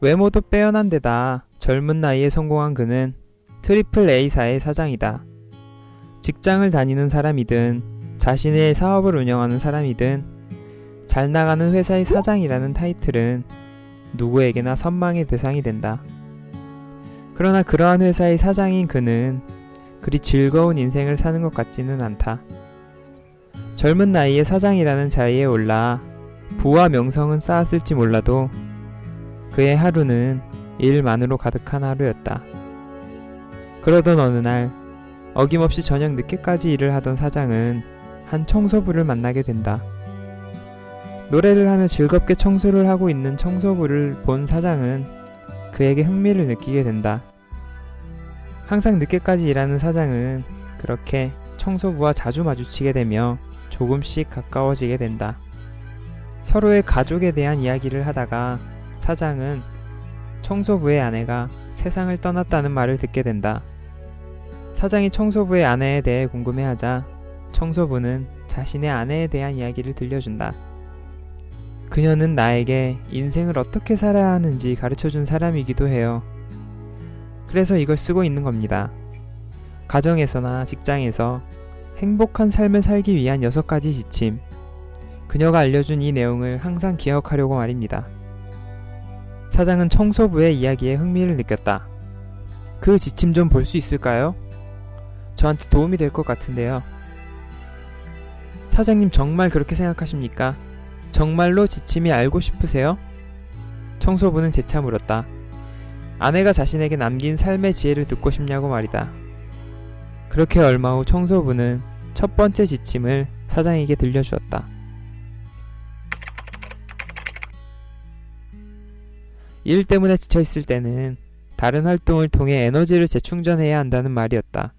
외모도 빼어난 데다 젊은 나이에 성공한 그는 트리플 A사의 사장이다. 직장을 다니는 사람이든 자신의 사업을 운영하는 사람이든 잘 나가는 회사의 사장이라는 타이틀은 누구에게나 선망의 대상이 된다. 그러나 그러한 회사의 사장인 그는 그리 즐거운 인생을 사는 것 같지는 않다. 젊은 나이에 사장이라는 자리에 올라 부와 명성은 쌓았을지 몰라도 그의 하루는 일만으로 가득한 하루였다. 그러던 어느 날 어김없이 저녁 늦게까지 일을 하던 사장은 한 청소부를 만나게 된다. 노래를 하며 즐겁게 청소를 하고 있는 청소부를 본 사장은 그에게 흥미를 느끼게 된다. 항상 늦게까지 일하는 사장은 그렇게 청소부와 자주 마주치게 되며 조금씩 가까워지게 된다. 서로의 가족에 대한 이야기를 하다가 사장은 청소부의 아내가 세상을 떠났다는 말을 듣게 된다. 사장이 청소부의 아내에 대해 궁금해하자 청소부는 자신의 아내에 대한 이야기를 들려준다. 그녀는 나에게 인생을 어떻게 살아야 하는지 가르쳐 준 사람이기도 해요. 그래서 이걸 쓰고 있는 겁니다. 가정에서나 직장에서 행복한 삶을 살기 위한 여섯 가지 지침. 그녀가 알려준 이 내용을 항상 기억하려고 말입니다. 사장은 청소부의 이야기에 흥미를 느꼈다. 그 지침 좀 볼 수 있을까요? 저한테 도움이 될 것 같은데요. 사장님 정말 그렇게 생각하십니까? 정말로 지침이 알고 싶으세요? 청소부는 재차 물었다. 아내가 자신에게 남긴 삶의 지혜를 듣고 싶냐고 말이다. 그렇게 얼마 후 청소부는 첫 번째 지침을 사장에게 들려주었다. 일 때문에 지쳐 있을 때는 다른 활동을 통해 에너지를 재충전해야 한다는 말이었다.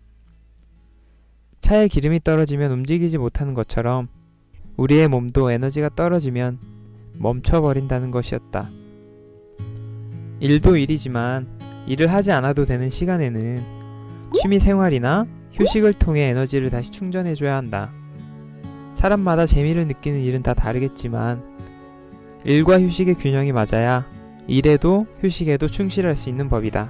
차에 기름이 떨어지면 움직이지 못하는 것처럼 우리의 몸도 에너지가 떨어지면 멈춰버린다는 것이었다. 일도 일이지만 일을 하지 않아도 되는 시간에는 취미 생활이나 휴식을 통해 에너지를 다시 충전해줘야 한다. 사람마다 재미를 느끼는 일은 다 다르겠지만 일과 휴식의 균형이 맞아야 일에도 휴식에도 충실할 수 있는 법이다.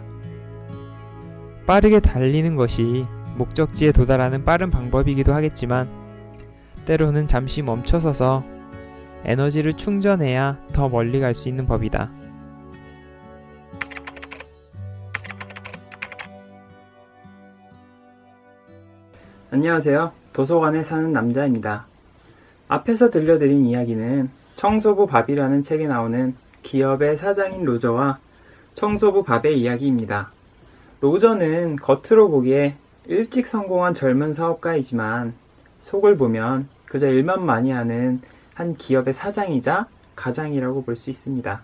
빠르게 달리는 것이 목적지에 도달하는 빠른 방법이기도 하겠지만 때로는 잠시 멈춰서서 에너지를 충전해야 더 멀리 갈 수 있는 법이다. 안녕하세요. 도서관에 사는 남자입니다. 앞에서 들려드린 이야기는 청소부 밥이라는 책에 나오는 기업의 사장인 로저와 청소부 밥의 이야기입니다. 로저는 겉으로 보기에 일찍 성공한 젊은 사업가이지만 속을 보면 그저 일만 많이 하는 한 기업의 사장이자 가장이라고 볼 수 있습니다.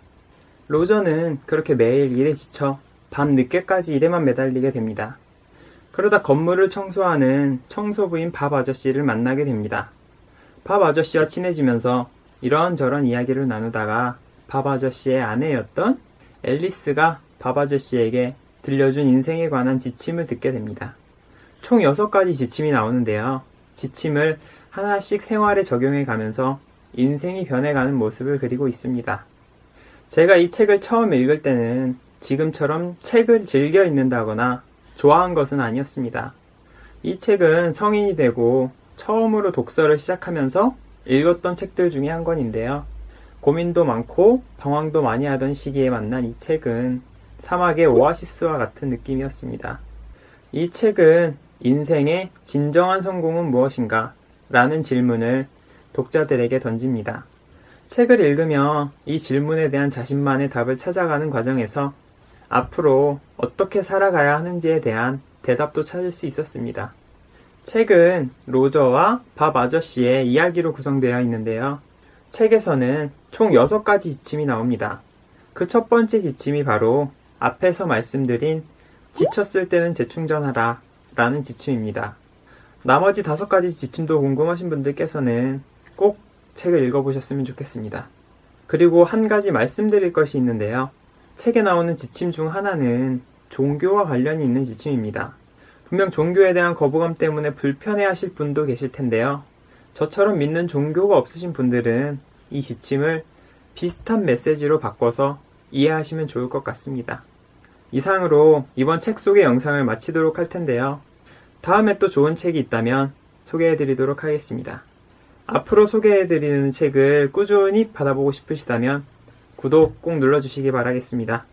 로저는 그렇게 매일 일에 지쳐 밤 늦게까지 일에만 매달리게 됩니다. 그러다 건물을 청소하는 청소부인 밥 아저씨를 만나게 됩니다. 밥 아저씨와 친해지면서 이런저런 이야기를 나누다가 밥 아저씨의 아내였던 앨리스가 밥 아저씨에게 들려준 인생에 관한 지침을 듣게 됩니다. 총 6가지 지침이 나오는데요. 지침을 하나씩 생활에 적용해 가면서 인생이 변해가는 모습을 그리고 있습니다. 제가 이 책을 처음 읽을 때는 지금처럼 책을 즐겨 읽는다거나 좋아한 것은 아니었습니다. 이 책은 성인이 되고 처음으로 독서를 시작하면서 읽었던 책들 중에 한 권인데요. 고민도 많고 방황도 많이 하던 시기에 만난 이 책은 사막의 오아시스와 같은 느낌이었습니다. 이 책은 인생의 진정한 성공은 무엇인가? 라는 질문을 독자들에게 던집니다. 책을 읽으며 이 질문에 대한 자신만의 답을 찾아가는 과정에서 앞으로 어떻게 살아가야 하는지에 대한 대답도 찾을 수 있었습니다. 책은 로저와 밥 아저씨의 이야기로 구성되어 있는데요. 책에서는 총 6가지 지침이 나옵니다. 그 첫 번째 지침이 바로 앞에서 말씀드린 지쳤을 때는 재충전하라 라는 지침입니다. 나머지 다섯 가지 지침도 궁금하신 분들께서는 꼭 책을 읽어보셨으면 좋겠습니다. 그리고 한 가지 말씀드릴 것이 있는데요. 책에 나오는 지침 중 하나는 종교와 관련이 있는 지침입니다. 분명 종교에 대한 거부감 때문에 불편해 하실 분도 계실 텐데요. 저처럼 믿는 종교가 없으신 분들은 이 지침을 비슷한 메시지로 바꿔서 이해하시면 좋을 것 같습니다. 이상으로 이번 책 소개 영상을 마치도록 할 텐데요. 다음에 또 좋은 책이 있다면 소개해드리도록 하겠습니다. 앞으로 소개해드리는 책을 꾸준히 받아보고 싶으시다면 구독 꼭 눌러주시기 바라겠습니다.